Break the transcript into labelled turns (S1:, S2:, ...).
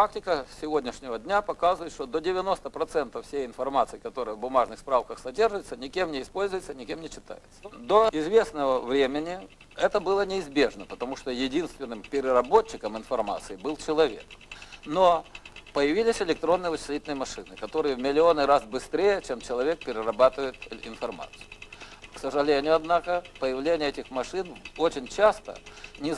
S1: практика сегодняшнего дня показывает, что до 90% всей информации, которая в бумажных справках содержится, никем не используется, никем не читается. До известного времени это было неизбежно, потому что единственным переработчиком информации был человек. Но появились электронные вычислительные машины, которые в миллионы раз быстрее, чем человек перерабатывает информацию. К сожалению, однако, появление этих машин очень часто не